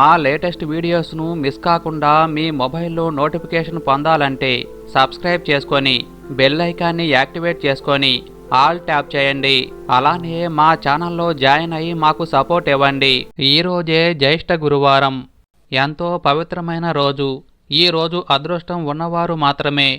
మా latest వీడియోస్ను miss కాకుండా మీ మొబైల్లో నోటిఫికేషన్ పొందాలంటే సబ్స్క్రైబ్ చేసుకొని బెల్ ఐకాన్ని యాక్టివేట్ చేసుకొని ఆల్ ట్యాప్ చేయండి. అలానే మా ఛానల్లో జాయిన్ అయ్యి మాకు సపోర్ట్ ఇవ్వండి. ఈరోజే జ్యేష్ఠ గురువారం. ఎంతో పవిత్రమైన రోజు. ఈ రోజు అదృష్టం ఉన్నవారు మాత్రమే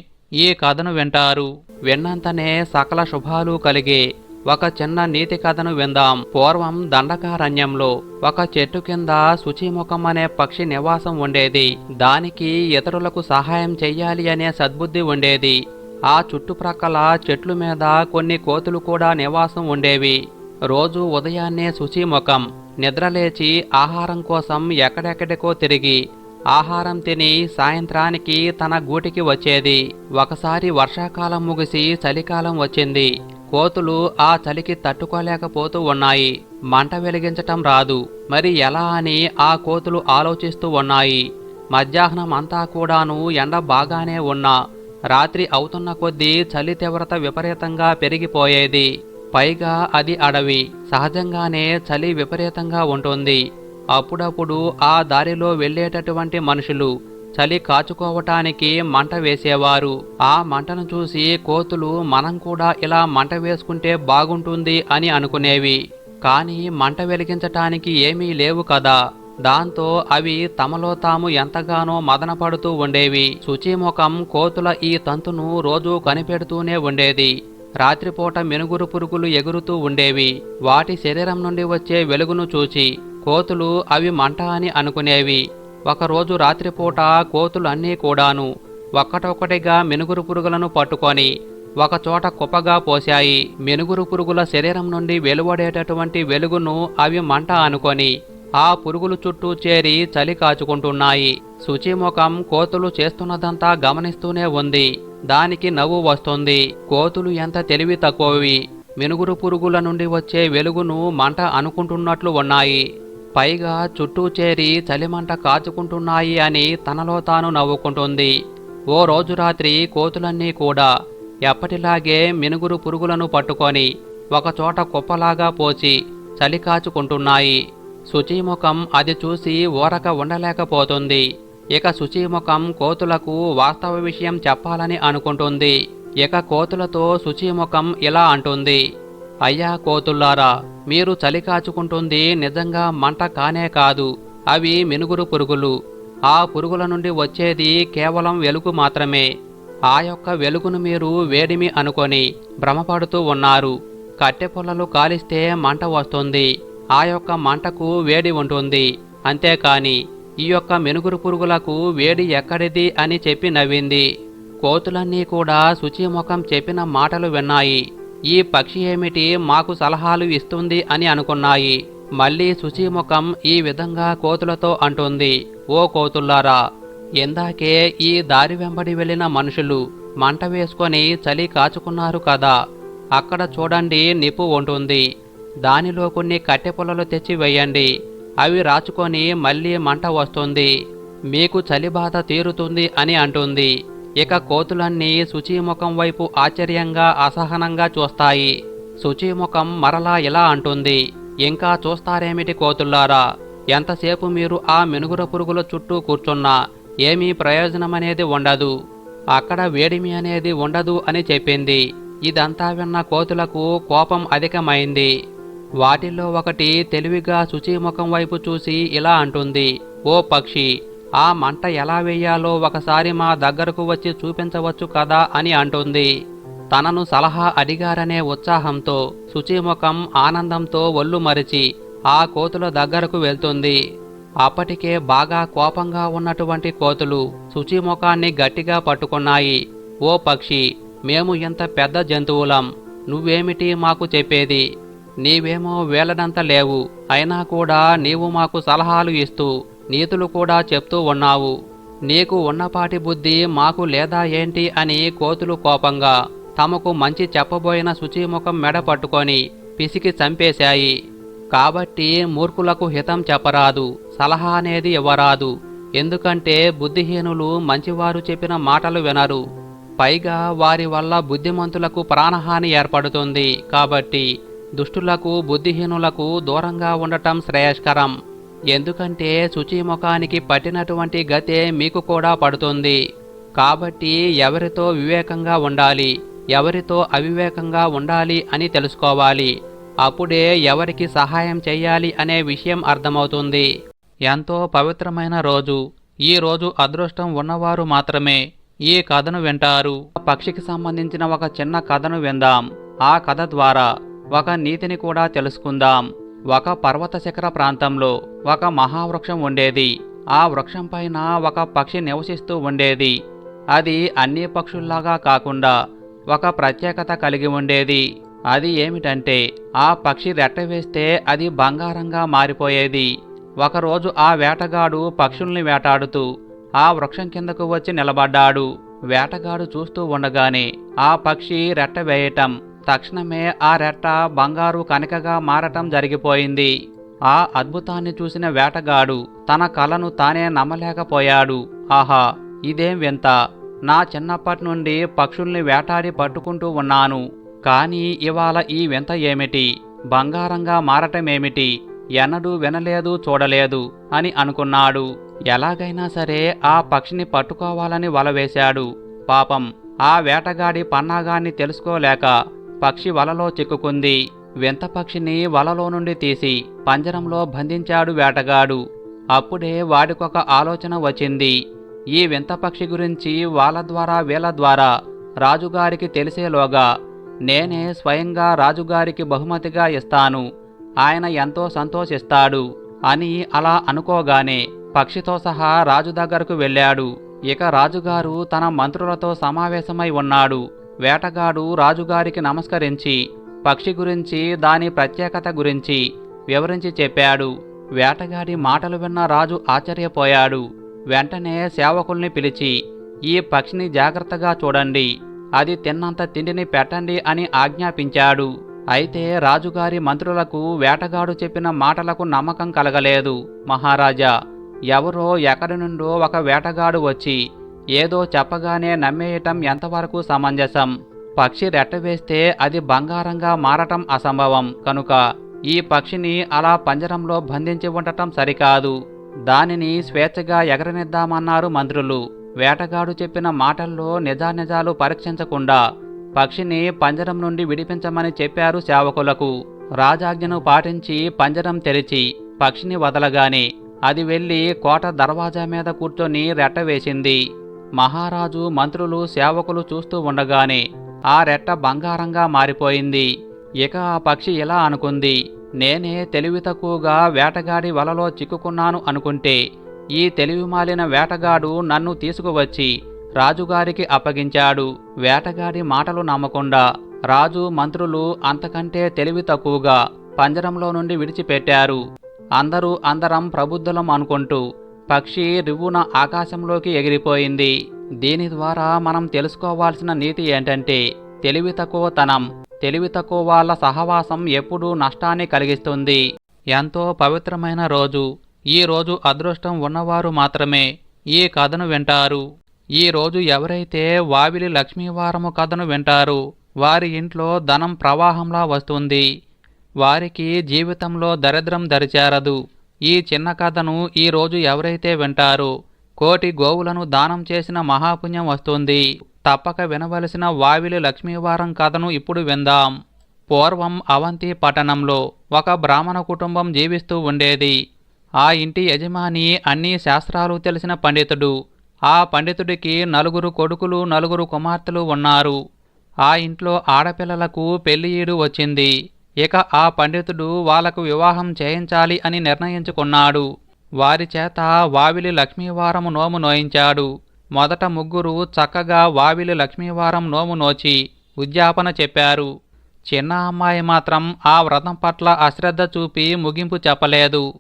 ఈ కథను వింటారు. విన్నంతనే సకల శుభాలు కలిగే ఒక చిన్న నీతి కథను విందాం. పూర్వం దండకారణ్యంలో ఒక చెట్టు కింద శుచిముఖం అనే పక్షి నివాసం ఉండేది. దానికి ఇతరులకు సహాయం చెయ్యాలి అనే సద్బుద్ధి ఉండేది. ఆ చుట్టుప్రక్కల చెట్లు మీద కొన్ని కోతులు కూడా నివాసం ఉండేవి. రోజు ఉదయాన్నే శుచిముఖం నిద్రలేచి ఆహారం కోసం ఎక్కడెక్కడికో తిరిగి ఆహారం తిని సాయంత్రానికి తన గూటికి వచ్చేది. ఒకసారి వర్షాకాలం ముగిసి చలికాలం వచ్చింది. కోతులు ఆ చలికి తట్టుకోలేకపోతూ ఉన్నాయి. మంట వెలిగించటం రాదు. మరి ఎలా అని ఆ కోతులు ఆలోచిస్తూ ఉన్నాయి. మధ్యాహ్నం అంతా కూడాను ఎండ బాగానే ఉన్నా. రాత్రి అవుతున్న కొద్దీ చలి తీవ్రత విపరీతంగా పెరిగిపోయేది. పైగా అది అడవి. సహజంగానే చలి విపరీతంగా ఉంటుంది. అప్పుడప్పుడు ఆ దారిలో వెళ్ళేటటువంటి మనుషులు చలి కాచుకోవటానికి మంట వేసేవారు. ఆ మంటను చూసి కోతులు మనం కూడా ఇలా మంట వేసుకుంటే బాగుంటుంది అని అనుకునేవి. కానీ మంట వెలిగించటానికి ఏమీ లేవు కదా. దాంతో అవి తమలో తాము ఎంతగానో మదనపడుతూ ఉండేవి. శుచిముఖం కోతుల ఈ తంతును రోజూ కనిపెడుతూనే ఉండేది. రాత్రిపూట మెనుగురు పురుగులు ఎగురుతూ ఉండేవి. వాటి శరీరం నుండి వచ్చే వెలుగును చూచి కోతులు అవి మంట అని అనుకునేవి. ఒకరోజు రాత్రిపూట కోతులు అన్నీ కూడాను ఒక్కటొక్కటిగా మెనుగురు పురుగులను పట్టుకొని ఒకచోట కుప్పగా పోశాయి. మెనుగురు పురుగుల శరీరం నుండి వెలువడేటటువంటి వెలుగును అవి మంట అనుకొని ఆ పురుగులు చుట్టూ చేరి చలి కాచుకుంటున్నాయి. శుచిముఖం కోతులు చేస్తున్నదంతా గమనిస్తూనే ఉంది. దానికి నవ్వు వస్తుంది. కోతులు ఎంత తెలివి తక్కువవి. మెనుగురు పురుగుల నుండి వచ్చే వెలుగును మంట అనుకుంటున్నట్లు ఉన్నాయి. పైగా చుట్టూ చేరి చలిమంట కాచుకుంటున్నాయి అని తనలో తాను నవ్వుకుంటుంది. ఓ రోజు రాత్రి కోతులన్నీ కూడా ఎప్పటిలాగే మినుగురు పురుగులను పట్టుకొని ఒకచోట కుప్పలాగా పోచి చలి కాచుకుంటున్నాయి. శుచిముఖం అది చూసి ఊరక ఉండలేకపోతుంది. ఇక శుచిముఖం కోతులకు వాస్తవ విషయం చెప్పాలని అనుకుంటుంది. ఇక కోతులతో శుచిముఖం ఇలా అంటుంది. అయ్యా కోతుల్లారా మీరు చలి కాచుకుంటుంది నిజంగా మంట కానే కాదు అవి మినుగురు పురుగులు. ఆ పురుగుల నుండి వచ్చేది కేవలం వెలుగు మాత్రమే. ఆ యొక్క వెలుగును మీరు వేడిమి అనుకొని భ్రమపడుతూ ఉన్నారు. కట్టె పొల్లలు కాలిస్తే మంట వస్తుంది ఆ యొక్క మంటకు వేడి ఉంటుంది. అంతేకాని ఈ యొక్క మెనుగురు పురుగులకు వేడి ఎక్కడిది అని చెప్పి నవ్వింది. కోతులన్నీ కూడా శుచిముఖం చెప్పిన మాటలు విన్నాయి. ఈ పక్షి ఏమిటి మాకు సలహాలు ఇస్తుంది అని అనుకున్నాయి. మళ్ళీ శుచిముఖం ఈ విధంగా కోతులతో అంటుంది. ఓ కోతుల్లారా ఎందాకే ఈ దారి వెంబడి వెళ్ళిన మనుషులు మంట వేసుకొని చలి కాచుకున్నారు కదా. అక్కడ చూడండి నిప్పు ఉంటుంది దానిలో కొన్ని కట్టె పుల్లలు తెచ్చి వేయండి. అవి రాచుకొని మళ్ళీ మంట వస్తుంది. మీకు చలి బాధ తీరుతుంది అని అంటుంది. ఇక కోతులన్నీ శుచిముఖం వైపు ఆశ్చర్యంగా అసహనంగా చూస్తాయి. శుచిముఖం మరలా ఇలా అంటుంది. ఇంకా చూస్తారేమిటి కోతుల్లారా? ఎంతసేపు మీరు ఆ మెనుగుర పురుగుల చుట్టూ కూర్చున్నా? ఏమీ ప్రయోజనమనేది ఉండదు. అక్కడ వేడిమి అనేది ఉండదు అని చెప్పింది. ఇదంతా విన్న కోతులకు కోపం అధికమైంది. వాటిల్లో ఒకటి తెలివిగా శుచిముఖం వైపు చూసి ఇలా అంటుంది. ఓ పక్షి ఆ మంట ఎలా వేయాలో ఒకసారి మా దగ్గరకు వచ్చి చూపించవచ్చు కదా అని అంటుంది. తనను సలహా అడిగారనే ఉత్సాహంతో శుచిముఖం ఆనందంతో ఒళ్ళు మరిచి ఆ కోతుల దగ్గరకు వెళ్తుంది. అప్పటికే బాగా కోపంగా ఉన్నటువంటి కోతులు శుచిముఖాన్ని గట్టిగా పట్టుకున్నాయి. ఓ పక్షి మేము ఇంత పెద్ద జంతువులం నువ్వేమిటి మాకు చెప్పేది? నీవేమో వేలనంత లేవు అయినా కూడా నీవు మాకు సలహాలు ఇస్తూ నీతులు కూడా చెప్తూ ఉన్నావు. నీకు ఉన్నపాటి బుద్ధి మాకు లేదా ఏంటి అని కోతులు కోపంగా తమకు మంచి చెప్పబోయిన శుచిముఖం మెడ పట్టుకొని పిసికి చంపేశాయి. కాబట్టి మూర్ఖులకు హితం చెప్పరాదు సలహా అనేది ఇవ్వరాదు. ఎందుకంటే బుద్ధిహీనులు మంచివారు చెప్పిన మాటలు వినరు. పైగా వారి వల్ల బుద్ధిమంతులకు ప్రాణహాని ఏర్పడుతుంది కాబట్టి దుష్టులకు బుద్ధిహీనులకు దూరంగా ఉండటం శ్రేయస్కరం. ఎందుకంటే శుచి ముఖానికి పట్టినటువంటి గతే మీకు కూడా పడుతుంది. కాబట్టి ఎవరితో వివేకంగా ఉండాలి ఎవరితో అవివేకంగా ఉండాలి అని తెలుసుకోవాలి. అప్పుడే ఎవరికి సహాయం చేయాలి అనే విషయం అర్థమవుతుంది. ఎంతో పవిత్రమైన రోజు. ఈ రోజు అదృష్టం ఉన్నవారు మాత్రమే ఈ కథను వింటారు. పక్షికి సంబంధించిన ఒక చిన్న కథను విందాం. ఆ కథ ద్వారా ఒక నీతిని కూడా తెలుసుకుందాం. ఒక పర్వత శిఖర ప్రాంతంలో ఒక మహావృక్షం ఉండేది. ఆ వృక్షం పైన ఒక పక్షి నివసిస్తూ ఉండేది. అది అన్ని పక్షుల్లాగా కాకుండా ఒక ప్రత్యేకత కలిగి ఉండేది. అది ఏమిటంటే ఆ పక్షి రెట్ట వేస్తే అది బంగారంగా మారిపోయేది. ఒకరోజు ఆ వేటగాడు పక్షుల్ని వేటాడుతూ ఆ వృక్షం కిందకు వచ్చి నిలబడ్డాడు. వేటగాడు చూస్తూ ఉండగానే ఆ పక్షి రెట్ట వేయటం తక్షణమే ఆ రెట్ట బంగారు కనికగా మారటం జరిగిపోయింది. ఆ అద్భుతాన్ని చూసిన వేటగాడు తన కలను తానే నమ్మలేకపోయాడు. ఆహా ఇదేం వింత? నా చిన్నప్పటి నుండి పక్షుల్ని వేటాడి పట్టుకుంటూ ఉన్నాను. కానీ ఇవాళ ఈ వింత ఏమిటి? బంగారంగా మారటమేమిటి? ఎన్నడూ వినలేదు చూడలేదు అని అనుకున్నాడు. ఎలాగైనా సరే ఆ పక్షిని పట్టుకోవాలని వలవేశాడు పాపం ఆ వేటగాడి పన్నాగాన్ని తెలుసుకోలేక పక్షి వలలో చిక్కుకుంది. వింత పక్షిని వలలో నుండి తీసి పంజరంలో బంధించాడు వేటగాడు. అప్పుడే వాడికొక ఆలోచన వచ్చింది. ఈ వింత పక్షి గురించి వాళ్ళ ద్వారా వీళ్ళ ద్వారా రాజుగారికి తెలిసేలోగా నేనే స్వయంగా రాజుగారికి బహుమతిగా ఇస్తాను. ఆయన ఎంతో సంతోషిస్తాడు అని అలా అనుకోగానే పక్షితో సహా రాజు దగ్గరకు వెళ్ళాడు. ఇక రాజుగారు తన మంత్రులతో సమావేశమై ఉన్నాడు. వేటగాడు రాజుగారికి నమస్కరించి పక్షి గురించి దాని ప్రత్యేకత గురించి వివరించి చెప్పాడు. వేటగాడి మాటలు విన్న రాజు ఆశ్చర్యపోయాడు. వెంటనే సేవకుల్ని పిలిచి ఈ పక్షిని జాగ్రత్తగా చూడండి అది తిన్నంత తిండిని పెట్టండి అని ఆజ్ఞాపించాడు. అయితే రాజుగారి మంత్రులకు వేటగాడు చెప్పిన మాటలకు నమ్మకం కలగలేదు. మహారాజా ఎవరో ఎక్కడి నుండో ఒక వేటగాడు వచ్చి ఏదో చెప్పగానే నమ్మేయటం ఎంతవరకు సమంజసం? పక్షి రెట్టవేస్తే అది బంగారంగా మారటం అసంభవం. కనుక ఈ పక్షిని అలా పంజరంలో బంధించి ఉండటం సరికాదు. దానిని స్వేచ్ఛగా ఎగరనిద్దామన్నారు మంత్రులు. వేటగాడు చెప్పిన మాటల్లో నిజానిజాలు పరీక్షించకుండా పక్షిని పంజరం నుండి విడిపించమని చెప్పారు సేవకులకు. రాజాజ్ఞను పాటించి పంజరం తెరిచి పక్షిని వదలగానే అది వెళ్ళి కోట దర్వాజా మీద కూర్చొని రెట్ట వేసింది. మహారాజు మంత్రులు సేవకులు చూస్తూ ఉండగానే ఆ రెట్ట బంగారంగా మారిపోయింది. ఇక ఆ పక్షి ఇలా అనుకుంది నేనే తెలివి తక్కువగా వేటగాడి వలలో చిక్కుకున్నాను అనుకుంటే ఈ తెలివి మాలిన వేటగాడు నన్ను తీసుకువచ్చి రాజుగారికి అప్పగించాడు. వేటగాడి మాటలు నమ్మకుండా రాజు మంత్రులు అంతకంటే తెలివి తక్కువగా పంజరంలో నుండి విడిచిపెట్టారు. అందరూ అందరం ప్రబుద్ధులం అనుకుంటూ పక్షి రివ్వున ఆకాశంలోకి ఎగిరిపోయింది. దీని ద్వారా మనం తెలుసుకోవాల్సిన నీతి ఏంటంటే తెలివి తక్కువతనం తెలివి తక్కువ వాళ్ళ సహవాసం ఎప్పుడూ నష్టాన్ని కలిగిస్తుంది. ఎంతో పవిత్రమైన రోజు. ఈ రోజు అదృష్టం ఉన్నవారు మాత్రమే ఈ కథను వింటారు. ఈ రోజు ఎవరైతే వావిలి లక్ష్మీవారము కథను వింటారు వారి ఇంట్లో ధనం ప్రవాహంలా వస్తుంది. వారికి జీవితంలో దరిద్రం దరిచేరదు. ఈ చిన్న కథను ఈరోజు ఎవరైతే వింటారో కోటి గోవులను దానం చేసిన మహాపుణ్యం వస్తుంది. తప్పక వినవలసిన వావిలి లక్ష్మీవారం కథను ఇప్పుడు విందాం. పూర్వం అవంతి పట్టణంలో ఒక బ్రాహ్మణ కుటుంబం జీవిస్తూ ఉండేది. ఆ ఇంటి యజమాని అన్ని శాస్త్రాలు తెలిసిన పండితుడు. ఆ పండితుడికి నలుగురు కొడుకులు నలుగురు కుమార్తెలు ఉన్నారు. ఆ ఇంట్లో ఆడపిల్లలకు పెళ్ళియీడు వచ్చింది. ఇక ఆ పండితుడు వాళ్ళకు వివాహం చేయించాలి అని నిర్ణయించుకున్నాడు. వారి చేత వావిలి లక్ష్మీవారం నోము నోయించాడు. మొదట ముగ్గురు చక్కగా వావిలి లక్ష్మీవారం నోము నోచి ఉద్యాపన చెప్పారు. చిన్న అమ్మాయి మాత్రం ఆ వ్రతం పట్ల అశ్రద్ధ చూపి ముగింపు చెప్పలేదు.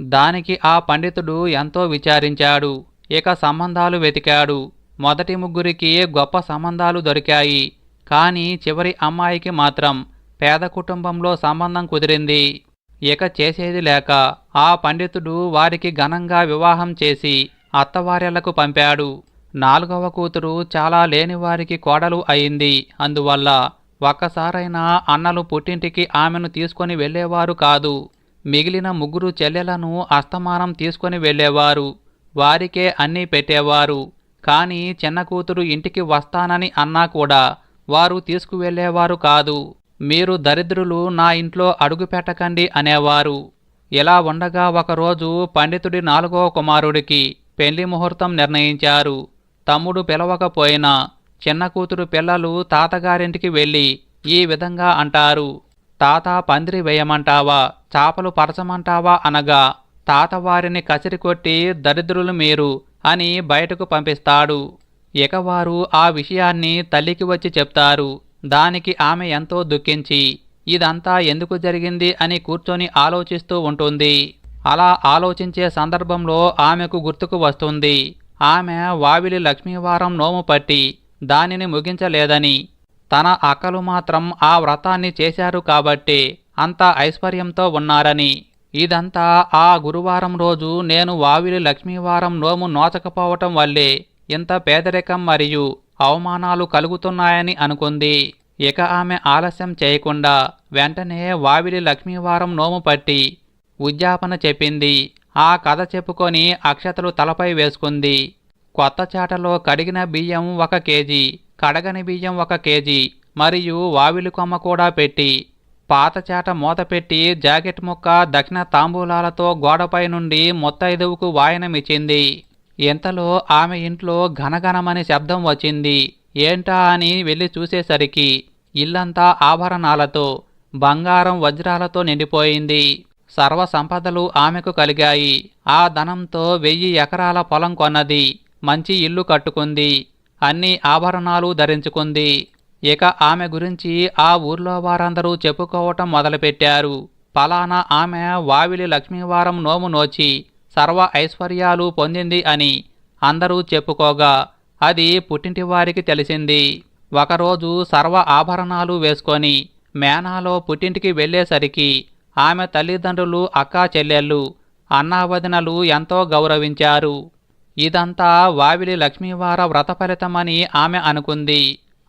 దానికి ఆ పండితుడు ఎంతో విచారించాడు. ఇక సంబంధాలు వెతికాడు. మొదటి ముగ్గురికి గొప్ప సంబంధాలు దొరికాయి. కానీ చివరి అమ్మాయికి మాత్రం పేద కుటుంబంలో సంబంధం కుదిరింది. ఇక చేసేది లేక ఆ పండితుడు వారికి ఘనంగా వివాహం చేసి అత్తవార్యలకు పంపాడు. నాలుగవ కూతురు చాలా లేనివారికి కోడలు అయింది. అందువల్ల ఒక్కసారైనా అన్నలు పుట్టింటికి ఆమెను తీసుకొని వెళ్ళేవారు కాదు. మిగిలిన ముగ్గురు చెల్లెలను అస్తమానం తీసుకొని వెళ్ళేవారు. వారికే అన్నీ పెట్టేవారు. కానీ చిన్న కూతురు ఇంటికి వస్తానని అన్నా కూడా వారు తీసుకువెళ్ళేవారు కాదు. మీరు దరిద్రులు నా ఇంట్లో అడుగు పెట్టకండి అనేవారు. ఇలా ఉండగా ఒకరోజు పండితుడి నాలుగో కుమారుడికి పెళ్ళి ముహూర్తం నిర్ణయించారు. తమ్ముడు పిలవకపోయినా చిన్న కూతురు పిల్లలు తాతగారింటికి వెళ్ళి ఈ విధంగా అంటారు. తాత పందిరి వేయమంటావా చాపలు పరచమంటావా అనగా తాత వారిని కసిరి కొట్టి దరిద్రులు మీరు అని బయటకు పంపిస్తాడు. ఇక వారు ఆ విషయాన్ని తల్లికి వచ్చి చెప్తారు. దానికి ఆమె ఎంతో దుఃఖించి ఇదంతా ఎందుకు జరిగింది అని కూర్చొని ఆలోచిస్తూ ఉంటుంది. అలా ఆలోచించే సందర్భంలో ఆమెకు గుర్తుకు వస్తుంది. ఆమె వావిలి లక్ష్మీవారం నోము పట్టి దానిని ముగించలేదని. తన అక్కలు మాత్రం ఆ వ్రతాన్ని చేశారు కాబట్టి అంత ఐశ్వర్యంతో ఉన్నారని. ఇదంతా ఆ గురువారం రోజు నేను వావిలి లక్ష్మీవారం నోము నోచకపోవటం వల్లే ఇంత పేదరికం మరియు అవమానాలు కలుగుతున్నాయని అనుకుంది. ఇక ఆమె ఆలస్యం చేయకుండా వెంటనే వావిలి లక్ష్మీవారం నోము పట్టి ఉద్యాపన చెప్పింది. ఆ కథ చెప్పుకొని అక్షతలు తలపై వేసుకుంది. కొత్త చాటలో కడిగిన బియ్యం ఒక కేజీ కడగని బియ్యం ఒక కేజీ మరియు వావిలి కొమ్మ కూడా పెట్టి పాత చాట మూత పెట్టి జాకెట్ ముక్క దక్షిణ తాంబూలాలతో గోడపై నుండి మొత్తైదువుకు వాయనమిచ్చింది ఇంతలో ఆమె ఇంట్లో ఘనఘనమని శబ్దం వచ్చింది. ఏంటా అని వెళ్ళి చూసేసరికి ఇల్లంతా ఆభరణాలతో బంగారం వజ్రాలతో నిండిపోయింది. సర్వ సంపదలు ఆమెకు కలిగాయి. ఆ ధనంతో వెయ్యి ఎకరాల పొలం కొన్నది. మంచి ఇల్లు కట్టుకుంది. అన్ని ఆభరణాలు ధరించుకుంది. ఇక ఆమె గురించి ఆ ఊర్లో వారందరూ చెప్పుకోవటం మొదలుపెట్టారు. పలానా ఆమె వావిలి లక్ష్మీవారం నోము నోచి సర్వ ఐశ్వర్యాలు పొందింది అని అందరూ చెప్పుకోగా అది పుట్టింటి వారికి తెలిసింది. ఒకరోజు సర్వ ఆభరణాలు వేసుకొని మేనాలో పుట్టింటికి వెళ్ళేసరికి ఆమె తల్లిదండ్రులు అక్కా చెల్లెళ్ళు అన్నావదినలు ఎంతో గౌరవించారు. ఇదంతా వావిలి లక్ష్మీవార వ్రత ఫలితమని ఆమె అనుకుంది.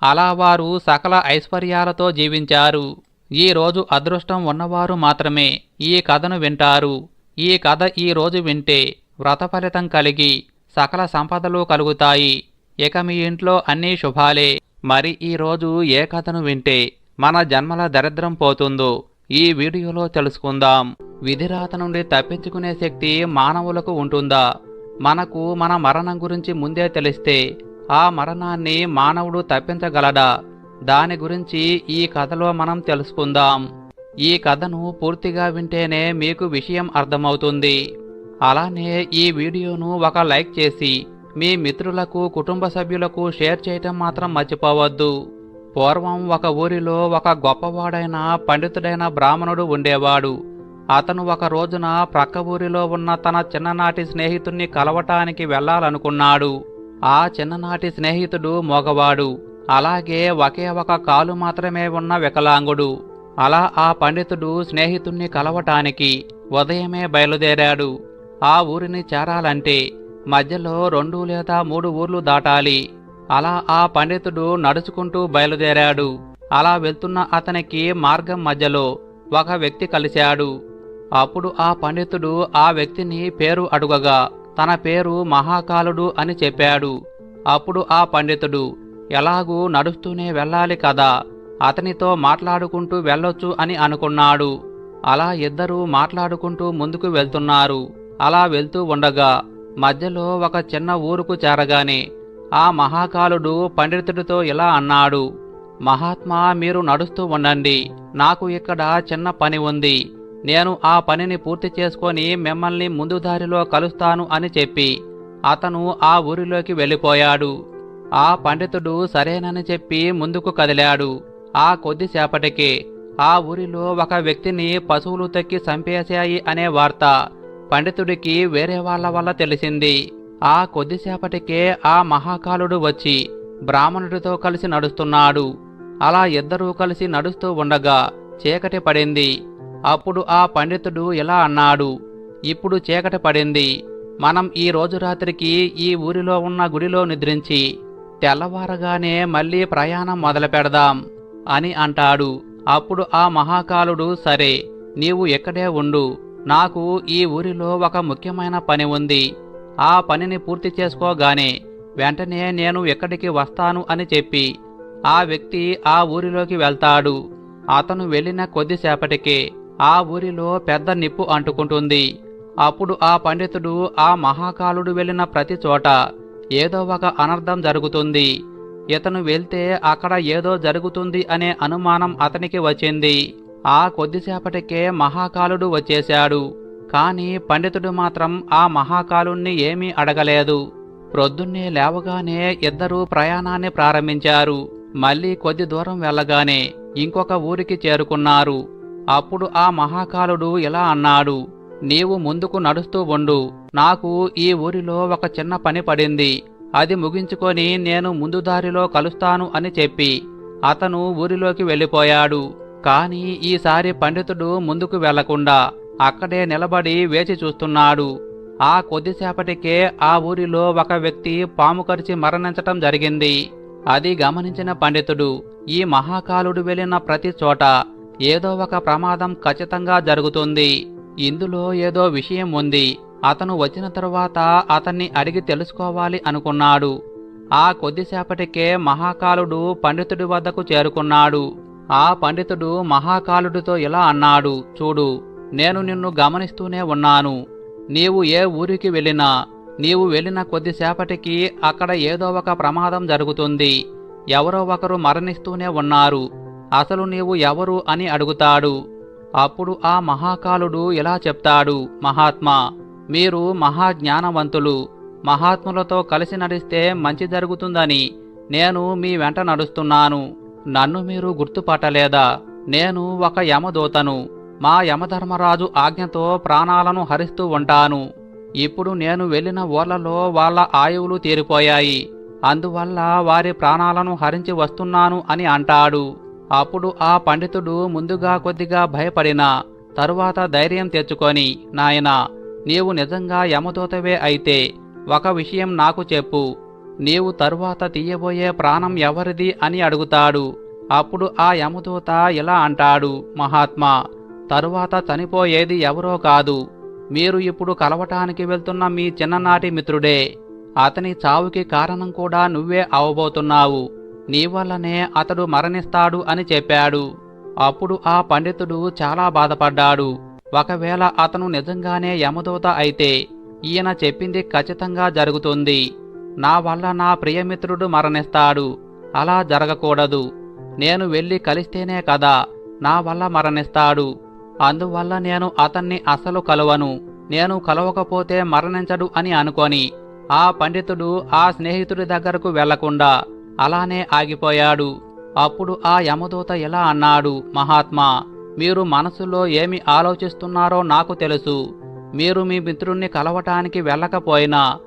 అలా వారు సకల ఐశ్వర్యాలతో జీవించారు. ఈ రోజు అదృష్టం ఉన్నవారు మాత్రమే ఈ కథను వింటారు. ఈ కథ ఈరోజు వింటే వ్రత ఫలితం కలిగి సకల సంపదలు కలుగుతాయి. ఇక మీ ఇంట్లో అన్నీ శుభాలే. మరి ఈ రోజు ఏ కథను వింటే మన జన్మల దరిద్రం పోతుందో ఈ వీడియోలో తెలుసుకుందాం. విధిరాత నుండి తప్పించుకునే శక్తి మానవులకు ఉంటుందా? మనకు మన మరణం గురించి ముందే తెలిస్తే ఆ మరణాన్ని మానవుడు తప్పించగలడా? దాని గురించి ఈ కథలో మనం తెలుసుకుందాం. ఈ కథను పూర్తిగా వింటేనే మీకు విషయం అర్థమవుతుంది. అలానే ఈ వీడియోను ఒక లైక్ చేసి మీ మిత్రులకు కుటుంబ సభ్యులకు షేర్ చేయటం మాత్రం మర్చిపోవద్దు. పూర్వం ఒక ఊరిలో ఒక గొప్పవాడైన పండితుడైన బ్రాహ్మణుడు ఉండేవాడు. అతను ఒక రోజున ప్రక్క ఊరిలో ఉన్న తన చిన్ననాటి స్నేహితుణ్ణి కలవటానికి వెళ్ళాలనుకున్నాడు. ఆ చిన్ననాటి స్నేహితుడు మగవాడు. అలాగే ఒకే ఒక కాలు మాత్రమే ఉన్న వికలాంగుడు. అలా ఆ పండితుడు స్నేహితుణ్ణి కలవటానికి ఉదయమే బయలుదేరాడు. ఆ ఊరిని చేరాలంటే మధ్యలో రెండు లేదా మూడు ఊర్లు దాటాలి. అలా ఆ పండితుడు నడుచుకుంటూ బయలుదేరాడు. అలా వెళ్తున్న అతనికి మార్గం మధ్యలో ఒక వ్యక్తి కలిశాడు. అప్పుడు ఆ పండితుడు ఆ వ్యక్తిని పేరు అడుగగా తన పేరు మహాకాలుడు అని చెప్పాడు. అప్పుడు ఆ పండితుడు ఎలాగూ నడుస్తూనే వెళ్ళాలి కదా అతనితో మాట్లాడుకుంటూ వెళ్ళొచ్చు అని అనుకున్నాడు. అలా ఇద్దరూ మాట్లాడుకుంటూ ముందుకు వెళ్తున్నారు. అలా వెళ్తూ ఉండగా మధ్యలో ఒక చిన్న ఊరుకు చేరగానే ఆ మహాకాలుడు పండితుడితో ఇలా అన్నాడు మహాత్మా మీరు నడుస్తూ ఉండండి. నాకు ఇక్కడ చిన్న పని ఉంది. నేను ఆ పనిని పూర్తి చేసుకొని మిమ్మల్ని ముందు దారిలో కలుస్తాను అని చెప్పి అతను ఆ ఊరిలోకి వెళ్ళిపోయాడు. ఆ పండితుడు సరేనని చెప్పి ముందుకు కదిలాడు. ఆ కొద్దిసేపటికే ఆ ఊరిలో ఒక వ్యక్తిని పశువులు తక్కి చంపేశాయి అనే వార్త పండితుడికి వేరే వాళ్ళ వల్ల తెలిసింది. ఆ కొద్దిసేపటికే ఆ మహాకాలుడు వచ్చి బ్రాహ్మణుడితో కలిసి నడుస్తున్నాడు. అలా ఇద్దరూ కలిసి నడుస్తూ ఉండగా చీకటి పడింది. అప్పుడు ఆ పండితుడు ఇలా అన్నాడు ఇప్పుడు చీకటి పడింది. మనం ఈ రోజు రాత్రికి ఈ ఊరిలో ఉన్న గుడిలో నిద్రించి తెల్లవారగానే మళ్ళీ ప్రయాణం మొదలు పెడదాం అని అంటాడు. అప్పుడు ఆ మహాకాలుడు సరే నీవు ఎక్కడే ఉండు. నాకు ఈ ఊరిలో ఒక ముఖ్యమైన పని ఉంది. ఆ పనిని పూర్తి చేసుకోగానే వెంటనే నేను ఎక్కడికి వస్తాను అని చెప్పి ఆ వ్యక్తి ఆ ఊరిలోకి వెళ్తాడు. అతను వెళ్ళిన కొద్దిసేపటికే ఆ ఊరిలో పెద్ద నిప్పు అంటుకుంటుంది. అప్పుడు ఆ పండితుడు ఆ మహాకాలుడు వెళ్ళిన ప్రతి చోట ఏదో ఒక అనర్థం జరుగుతుంది. ఇతను వెళ్తే అక్కడ ఏదో జరుగుతుంది అనే అనుమానం అతనికి వచ్చింది. ఆ కొద్దిసేపటికే మహాకాలుడు వచ్చేశాడు. కాని పండితుడు మాత్రం ఆ మహాకాలుణ్ణి ఏమీ అడగలేదు. ప్రొద్దున్నే లేవగానే ఇద్దరూ ప్రయాణాన్ని ప్రారంభించారు. మళ్ళీ కొద్ది దూరం వెళ్ళగానే ఇంకొక ఊరికి చేరుకున్నారు. అప్పుడు ఆ మహాకాలుడు ఇలా అన్నాడు నీవు ముందుకు నడుస్తూ ఉండు. నాకు ఈ ఊరిలో ఒక చిన్న పని పడింది. అది ముగించుకొని నేను ముందు దారిలో కలుస్తాను అని చెప్పి అతను ఊరిలోకి వెళ్ళిపోయాడు. కాని ఈసారి పండితుడు ముందుకు వెళ్ళకుండా అక్కడే నిలబడి వేచి చూస్తున్నాడు. ఆ కొద్దిసేపటికే ఆ ఊరిలో ఒక వ్యక్తి పాము కరిచి మరణించటం జరిగింది. అది గమనించిన పండితుడు ఈ మహాకాలుడు వెళ్ళిన ప్రతి చోట ఏదో ఒక ప్రమాదం ఖచ్చితంగా జరుగుతుంది. ఇందులో ఏదో విషయం ఉంది. అతను వచ్చిన తరువాత అతన్ని అడిగి తెలుసుకోవాలి అనుకున్నాడు. ఆ కొద్దిసేపటికే మహాకాలుడు పండితుడి వద్దకు చేరుకున్నాడు. ఆ పండితుడు మహాకాలుడితో ఇలా అన్నాడు చూడు నేను నిన్ను గమనిస్తూనే ఉన్నాను. నీవు ఏ ఊరికి వెళ్ళినా నీవు వెళ్ళిన కొద్దిసేపటికి అక్కడ ఏదో ఒక ప్రమాదం జరుగుతుంది. ఎవరో ఒకరు మరణిస్తూనే ఉన్నారు. అసలు నీవు ఎవరు అని అడుగుతాడు. అప్పుడు ఆ మహాకాలుడు ఇలా చెప్తాడు మహాత్మా మీరు మహాజ్ఞానవంతులు మహాత్ములతో కలిసి నడిస్తే మంచి జరుగుతుందని నేను మీ వెంట నడుస్తున్నాను. నన్ను మీరు గుర్తుపట్టలేదా? నేను ఒక యమదూతను. మా యమధర్మరాజు ఆజ్ఞతో ప్రాణాలను హరిస్తూ ఉంటాను. ఇప్పుడు నేను వెళ్ళిన ఊర్లలో వాళ్ళ ఆయువులు తీరిపోయాయి. అందువల్ల వారి ప్రాణాలను హరించి వస్తున్నాను అని అంటాడు. అప్పుడు ఆ పండితుడు ముందుగా కొద్దిగా భయపడిన తరువాత ధైర్యం తెచ్చుకొని నాయనా నీవు నిజంగా యమదూతవే అయితే ఒక విషయం నాకు చెప్పు. నీవు తరువాత తీయబోయే ప్రాణం ఎవరిది అని అడుగుతాడు. అప్పుడు ఆ యమదూత ఇలా అంటాడు మహాత్మా తరువాత చనిపోయేది ఎవరో కాదు. మీరు ఇప్పుడు కలవటానికి వెళ్తున్న మీ చిన్ననాటి మిత్రుడే. అతని చావుకి కారణం కూడా నువ్వే అవబోతున్నావు. నీ వల్లనే అతడు మరణిస్తాడు అని చెప్పాడు. అప్పుడు ఆ పండితుడు చాలా బాధపడ్డాడు. ఒకవేళ అతను నిజంగానే యమదూత అయితే ఈయన చెప్పింది ఖచ్చితంగా జరుగుతుంది. నా వల్ల నా ప్రియమిత్రుడు మరణిస్తాడు. అలా జరగకూడదు. నేను వెళ్ళి కలిస్తేనే కదా నా వల్ల మరణిస్తాడు. అందువల్ల నేను అతన్ని అసలు కలవను. నేను కలవకపోతే మరణించడు అని అనుకొని ఆ పండితుడు ఆ స్నేహితుడి దగ్గరకు వెళ్ళకుండా అలానే ఆగిపోయాడు. అప్పుడు ఆ యమదూత ఇలా అన్నాడు మహాత్మా? మీరు మనసులో ఏమి ఆలోచిస్తున్నారో నాకు తెలుసు. మీరు మీ మిత్రుణ్ణి కలవటానికి వెళ్ళకపోయినా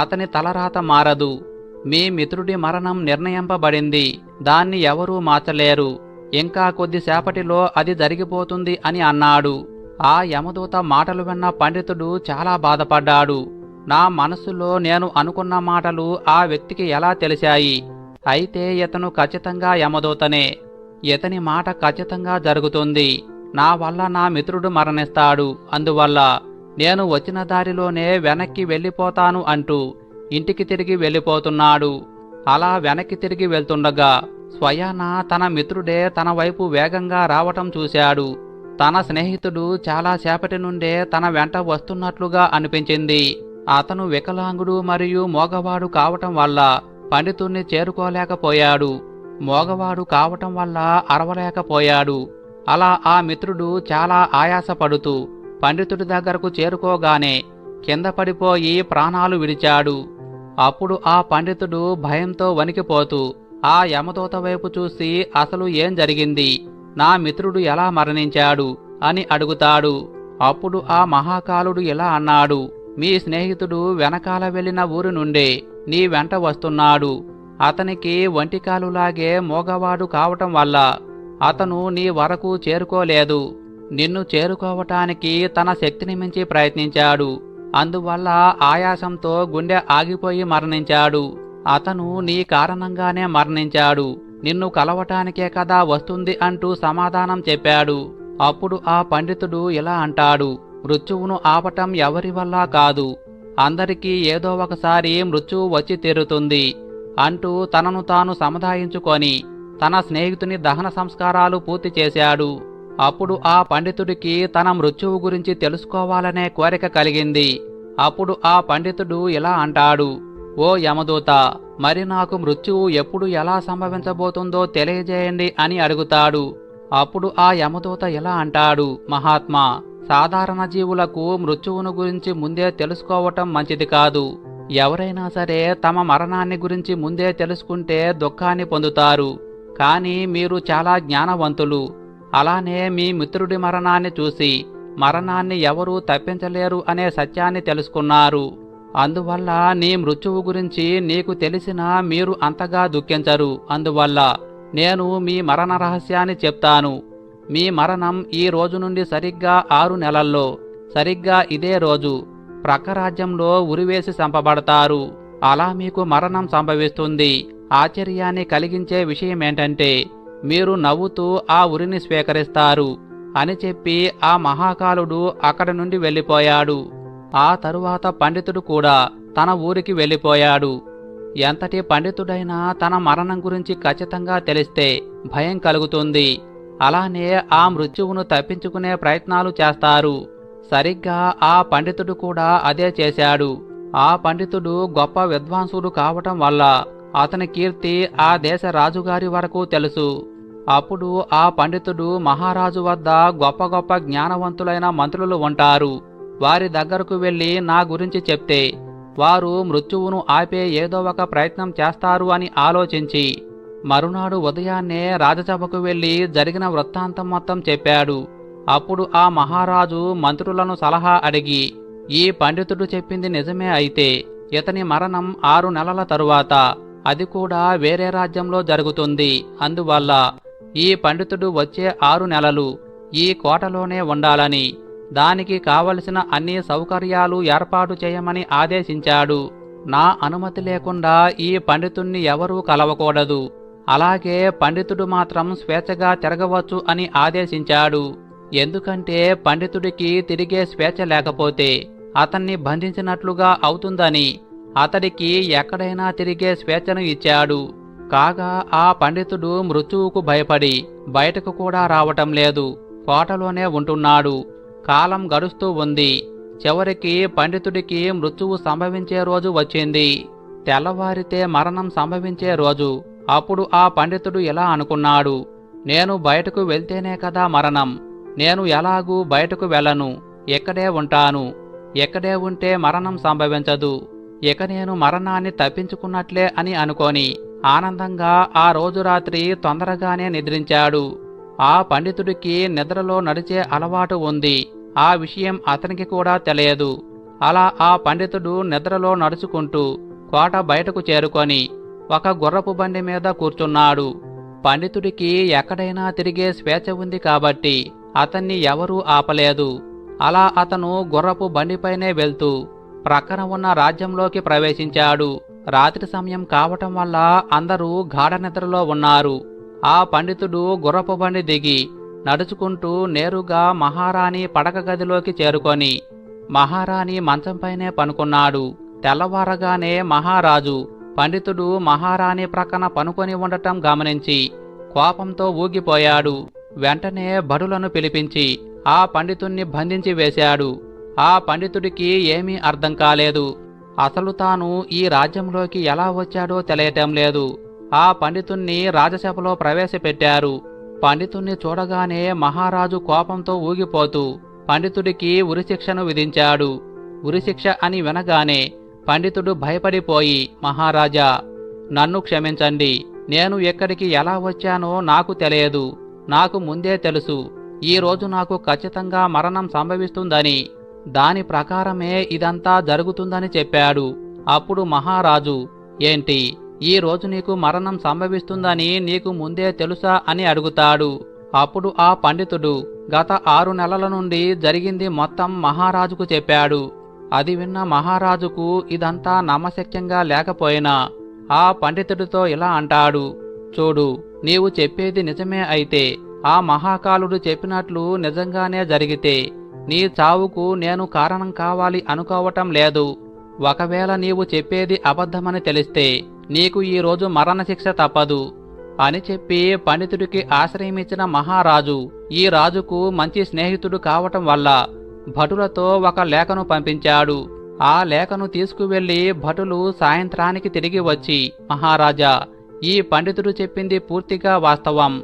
అతని తలరాత మారదు. మీ మిత్రుడి మరణం నిర్ణయింపబడింది. దాన్ని ఎవరూ మార్చలేరు. ఇంకా కొద్దిసేపటిలో అది జరిగిపోతుంది అని అన్నాడు. ఆ యమదూత మాటలు విన్న పండితుడు చాలా బాధపడ్డాడు. నా మనసులో నేను అనుకున్న మాటలు ఆ వ్యక్తికి ఎలా తెలిసాయి అయితే ఇతను ఖచ్చితంగా యమదూతనే. ఇతని మాట ఖచ్చితంగా జరుగుతుంది. నా వల్ల నా మిత్రుడు మరణిస్తాడు. అందువల్ల నేను వచ్చిన దారిలోనే వెనక్కి వెళ్ళిపోతాను అంటూ ఇంటికి తిరిగి వెళ్ళిపోతున్నాడు. అలా వెనక్కి తిరిగి వెళ్తుండగా స్వయాన తన మిత్రుడే తన వైపు వేగంగా రావటం చూశాడు. తన స్నేహితుడు చాలా సేపటి నుండే తన వెంట వస్తున్నట్లుగా అనిపించింది. అతను వికలాంగుడు మరియు మోగవాడు కావటం వల్ల పండితుణ్ణి చేరుకోలేకపోయాడు. మోగవాడు కావటం వల్ల అరవలేకపోయాడు. అలా ఆ మిత్రుడు చాలా ఆయాసపడుతూ పండితుడి దగ్గరకు చేరుకోగానే కింద పడిపోయి ప్రాణాలు విడిచాడు. అప్పుడు ఆ పండితుడు భయంతో వణికిపోతూ ఆ యమదూత వైపు చూసి అసలు ఏం జరిగింది? నా మిత్రుడు ఎలా మరణించాడు? అని అడుగుతాడు. అప్పుడు ఆ మహాకాలుడు ఇలా అన్నాడు. మీ స్నేహితుడు వెనకాల వెళ్ళిన ఊరు నుండే నీ వెంట వస్తున్నాడు. అతనికి వంటికాలులాగే మోగవాడు కావటం వల్ల అతను నీ వరకు చేరుకోలేదు. నిన్ను చేరుకోవటానికి తన శక్తిని మించి ప్రయత్నించాడు. అందువల్ల ఆయాసంతో గుండె ఆగిపోయి మరణించాడు. అతను నీ కారణంగానే మరణించాడు. నిన్ను కలవటానికే కదా వస్తుంది అంటూ సమాధానం చెప్పాడు. అప్పుడు ఆ పండితుడు ఇలా అంటాడు మృత్యువును ఆపటం ఎవరి వల్ల కాదు. అందరికీ ఏదో ఒకసారి మృత్యువు వచ్చి తీరుతుంది. అంటూ తనను తాను సముదాయించుకొని తన స్నేహితుని దహన సంస్కారాలు పూర్తి చేశాడు. అప్పుడు ఆ పండితుడికి తన మృత్యువు గురించి తెలుసుకోవాలనే కోరిక కలిగింది. అప్పుడు ఆ పండితుడు ఇలా అంటాడు ఓ యమదూత మరి నాకు మృత్యువు ఎప్పుడు ఎలా సంభవించబోతుందో తెలియజేయండి అని అడుగుతాడు. అప్పుడు ఆ యమదూత ఇలా అంటాడు మహాత్మా సాధారణ జీవులకు మృత్యువును గురించి ముందే తెలుసుకోవటం మంచిది కాదు. ఎవరైనా సరే తమ మరణాన్ని గురించి ముందే తెలుసుకుంటే దుఃఖాన్ని పొందుతారు. కానీ మీరు చాలా జ్ఞానవంతులు. అలానే మీ మిత్రుడి మరణాన్ని చూసి మరణాన్ని ఎవరూ తప్పించలేరు అనే సత్యాన్ని తెలుసుకున్నారు. అందువల్ల నీ మృత్యువు గురించి నీకు తెలిసినా మీరు అంతగా దుఃఖించరు. అందువల్ల నేను మీ మరణ రహస్యాన్ని చెప్తాను. మీ మరణం ఈ రోజు నుండి సరిగ్గా ఆరు నెలల్లో సరిగ్గా ఇదే రోజు. ప్రక్కరాజ్యంలో ఉరివేసి చంపబడతారు. అలా మీకు మరణం సంభవిస్తుంది. ఆశ్చర్యాన్ని కలిగించే విషయం ఏంటంటే మీరు నవ్వుతూ ఆ ఉరిని స్వీకరిస్తారు అని చెప్పి ఆ మహాకాలుడు అక్కడి నుండి వెళ్ళిపోయాడు. ఆ తరువాత పండితుడు కూడా తన ఊరికి వెళ్ళిపోయాడు. ఎంతటి పండితుడైనా తన మరణం గురించి ఖచ్చితంగా తెలిస్తే భయం కలుగుతుంది. అలానే ఆ మృత్యువును తప్పించుకునే ప్రయత్నాలు చేస్తారు. సరిగ్గా ఆ పండితుడు కూడా అదే చేశాడు. ఆ పండితుడు గొప్ప విద్వాంసుడు కావటం వల్ల అతని కీర్తి ఆ దేశ రాజుగారి వరకు తెలుసు. అప్పుడు ఆ పండితుడు మహారాజు వద్ద గొప్ప గొప్ప జ్ఞానవంతులైన మంత్రులు ఉంటారు. వారి దగ్గరకు వెళ్ళి నా గురించి చెప్తే వారు మృత్యువును ఆపే ఏదో ఒక ప్రయత్నం చేస్తారు అని ఆలోచించి మరునాడు ఉదయాన్నే రాజసభకు వెళ్ళి జరిగిన వృత్తాంతం మొత్తం చెప్పాడు. అప్పుడు ఆ మహారాజు మంత్రులను సలహా అడిగి ఈ పండితుడు చెప్పింది నిజమే అయితే ఇతని మరణం ఆరు నెలల తరువాత అది కూడా వేరే రాజ్యంలో జరుగుతుంది. అందువల్ల ఈ పండితుడు వచ్చే ఆరు నెలలు ఈ కోటలోనే ఉండాలని దానికి కావలసిన అన్ని సౌకర్యాలు ఏర్పాటు చేయమని ఆదేశించాడు. నా అనుమతి లేకుండా ఈ పండితుణ్ణి ఎవరూ కలవకూడదు. అలాగే పండితుడు మాత్రం స్వేచ్ఛగా తిరగవచ్చు అని ఆదేశించాడు. ఎందుకంటే పండితుడికి తిరిగే స్వేచ్ఛ లేకపోతే అతన్ని బంధించినట్లుగా అవుతుందని అతడికి ఎక్కడైనా తిరిగే స్వేచ్ఛను ఇచ్చాడు. కాగా ఆ పండితుడు మృత్యువుకు భయపడి బయటకు కూడా రావటం లేదు. కోటలోనే ఉంటున్నాడు. కాలం గడుస్తూ ఉంది. చివరికి పండితుడికి మృత్యువు సంభవించే రోజు వచ్చింది. తెల్లవారితే మరణం సంభవించే రోజు. అప్పుడు ఆ పండితుడు ఇలా అనుకున్నాడు. నేను బయటకు వెళ్తేనే కదా మరణం. నేను ఎలాగూ బయటకు వెళ్ళను ఎక్కడే ఉంటాను. ఎక్కడే ఉంటే మరణం సంభవించదు. ఇక నేను మరణాన్ని తప్పించుకున్నట్లే అని అనుకొని ఆనందంగా ఆ రోజు రాత్రి తొందరగానే నిద్రించాడు. ఆ పండితుడికి నిద్రలో నడిచే అలవాటు ఉంది. ఆ విషయం అతనికి కూడా తెలియదు. అలా ఆ పండితుడు నిద్రలో నడుచుకుంటూ కోట బయటకు చేరుకొని ఒక గుర్రపు బండి మీద కూర్చున్నాడు. పండితుడికి ఎక్కడైనా తిరిగే స్వేచ్ఛ ఉంది కాబట్టి అతన్ని ఎవరూ ఆపలేదు. అలా అతను గుర్రపు బండిపైనే వెళ్తూ ప్రక్కన ఉన్న రాజ్యంలోకి ప్రవేశించాడు. రాత్రి సమయం కావటం వల్ల అందరూ గాఢ నిద్రలో ఉన్నారు. ఆ పండితుడు గుర్రపు బండి దిగి నడుచుకుంటూ నేరుగా మహారాణి పడక గదిలోకి చేరుకొని మహారాణి మంచంపైనే పనుకున్నాడు. తెల్లవారగానే మహారాజు పండితుడు మహారాణి ప్రక్కన పనుకొని ఉండటం గమనించి కోపంతో ఊగిపోయాడు. వెంటనే బడులను పిలిపించి ఆ పండితుణ్ణి బంధించి వేశాడు. ఆ పండితుడికి ఏమీ అర్థం కాలేదు. అసలు తాను ఈ రాజ్యంలోకి ఎలా వచ్చాడో తెలియటం లేదు. ఆ పండితుణ్ణి రాజసభలో ప్రవేశపెట్టారు. పండితుణ్ణి చూడగానే మహారాజు కోపంతో ఊగిపోతూ పండితుడికి ఉరిశిక్షను విధించాడు. ఉరిశిక్ష అని వినగానే పండితుడు భయపడిపోయి మహారాజా నన్ను క్షమించండి. నేను ఎక్కడికి ఎలా వచ్చానో నాకు తెలియదు. నాకు ముందే తెలుసు. ఈరోజు నాకు ఖచ్చితంగా మరణం సంభవిస్తుందని. దాని ప్రకారమే ఇదంతా జరుగుతుందని చెప్పాడు. అప్పుడు మహారాజు ఏంటి? ఈ రోజు నీకు మరణం సంభవిస్తుందని నీకు ముందే తెలుసా అని అడుగుతాడు. అప్పుడు ఆ పండితుడు గత ఆరు నెలల నుండి జరిగింది మొత్తం మహారాజుకు చెప్పాడు. అది విన్న మహారాజుకు ఇదంతా నమ్మశక్యంగా లేకపోయినా ఆ పండితుడితో ఇలా అంటాడు. చూడు నీవు చెప్పేది నిజమే అయితే ఆ మహాకాలుడు చెప్పినట్లు నిజంగానే జరిగితే నీ చావుకు నేను కారణం కావాలి అనుకోవటం లేదు. ఒకవేళ నీవు చెప్పేది అబద్ధమని తెలిస్తే నీకు ఈ రోజు మరణశిక్ష తప్పదు. అని చెప్పి పండితుడికి ఆశ్రయమిచ్చిన మహారాజు ఈ రాజుకు మంచి స్నేహితుడు కావటం వల్ల భటులతో ఒక లేఖను పంపించాడు. ఆ లేఖను తీసుకువెళ్ళి భటులు సాయంత్రానికి తిరిగి వచ్చి మహారాజా ఈ పండితుడు చెప్పింది పూర్తిగా వాస్తవం.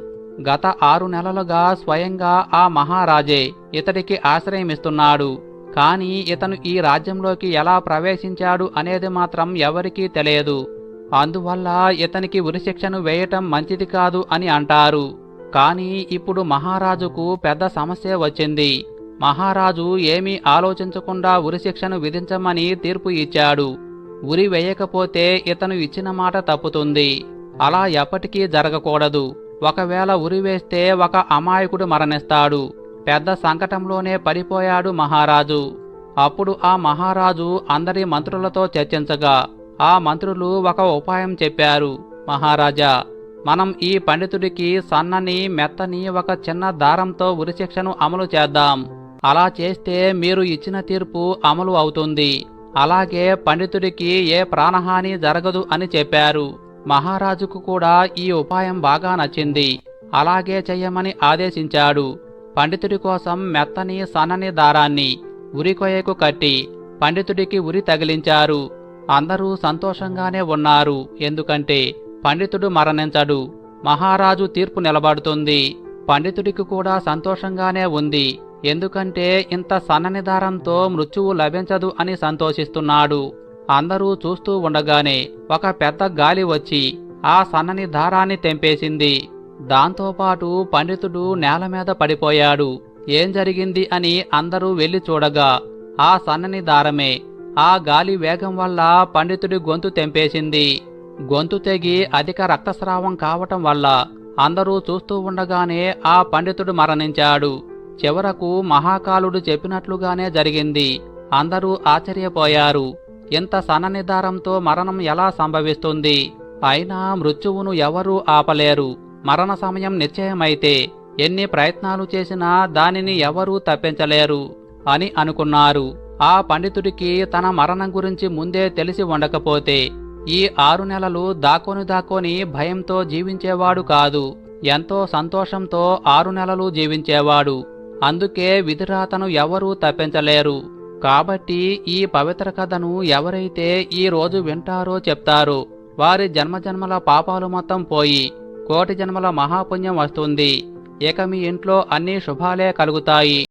గత ఆరు నెలలుగా స్వయంగా ఆ మహారాజే ఇతడికి ఆశ్రయమిస్తున్నాడు. కానీ ఇతను ఈ రాజ్యంలోకి ఎలా ప్రవేశించాడు అనేది మాత్రం ఎవరికీ తెలియదు. అందువల్ల ఇతనికి ఉరిశిక్షను వేయటం మంచిది కాదు అని అంటారు. కానీ ఇప్పుడు మహారాజుకు పెద్ద సమస్య వచ్చింది. మహారాజు ఏమీ ఆలోచించకుండా ఉరిశిక్షను విధించమని తీర్పు ఇచ్చాడు. ఉరి వేయకపోతే ఇతను ఇచ్చిన మాట తప్పుతుంది. అలా ఎప్పటికీ జరగకూడదు. ఒకవేళ ఉరి వేస్తే ఒక అమాయకుడు మరణిస్తాడు. పెద్ద సంకటంలోనే పడిపోయాడు మహారాజు. అప్పుడు ఆ మహారాజు అందరి మంత్రులతో చర్చించగా ఆ మంత్రులు ఒక ఉపాయం చెప్పారు. మహారాజా మనం ఈ పండితుడికి సన్నని మెత్తని ఒక చిన్న దారంతో ఉరిశిక్షను అమలు చేద్దాం. అలా చేస్తే మీరు ఇచ్చిన తీర్పు అమలు అవుతుంది. అలాగే పండితుడికి ఏ ప్రాణహాని జరగదు అని చెప్పారు. మహారాజుకు కూడా ఈ ఉపాయం బాగా నచ్చింది. అలాగే చెయ్యమని ఆదేశించాడు. పండితుడి కోసం మెత్తని సన్నని దారాన్ని ఉరికొయ్యకు కట్టి పండితుడికి ఉరి తగిలించారు. అందరూ సంతోషంగానే ఉన్నారు. ఎందుకంటే పండితుడు మరణించడు. మహారాజు తీర్పు నిలబడుతుంది. పండితుడికి కూడా సంతోషంగానే ఉంది. ఎందుకంటే ఇంత సన్నని దారంతో మృత్యువు లభించదు అని సంతోషిస్తున్నాడు. అందరూ చూస్తూ ఉండగానే ఒక పెద్ద గాలి వచ్చి ఆ సన్నని దారాన్ని తెంపేసింది. దాంతోపాటు పండితుడు నేల మీద పడిపోయాడు. ఏం జరిగింది అని అందరూ వెళ్ళి చూడగా ఆ సన్నని దారమే ఆ గాలి వేగం వల్ల పండితుడి గొంతు తెంపేసింది. గొంతు తెగి అధిక రక్తస్రావం కావటం వల్ల అందరూ చూస్తూ ఉండగానే ఆ పండితుడు మరణించాడు. చివరకు మహాకాలుడు చెప్పినట్లుగానే జరిగింది. అందరూ ఆశ్చర్యపోయారు. ఇంత సననిధారంతో మరణం ఎలా సంభవిస్తుంది? అయినా మృత్యువును ఎవరూ ఆపలేరు. మరణ సమయం నిశ్చయమైతే ఎన్ని ప్రయత్నాలు చేసినా దానిని ఎవరూ తప్పించలేరు అని అనుకున్నారు. ఆ పండితుడికి తన మరణం గురించి ముందే తెలిసి ఉండకపోతే ఈ ఆరు నెలలు దాకోని దాక్కొని భయంతో జీవించేవాడు కాదు. ఎంతో సంతోషంతో ఆరు నెలలు జీవించేవాడు. అందుకే విధిరాతను ఎవరూ తప్పించలేరు. కాబట్టి ఈ పవిత్ర కథను ఎవరైతే ఈ రోజు వింటారో చెప్తారో. వారి జన్మజన్మల పాపాలు మొత్తం పోయి కోటి జన్మల మహాపుణ్యం వస్తుంది. ఇక మీ ఇంట్లో అన్ని శుభాలే కలుగుతాయి.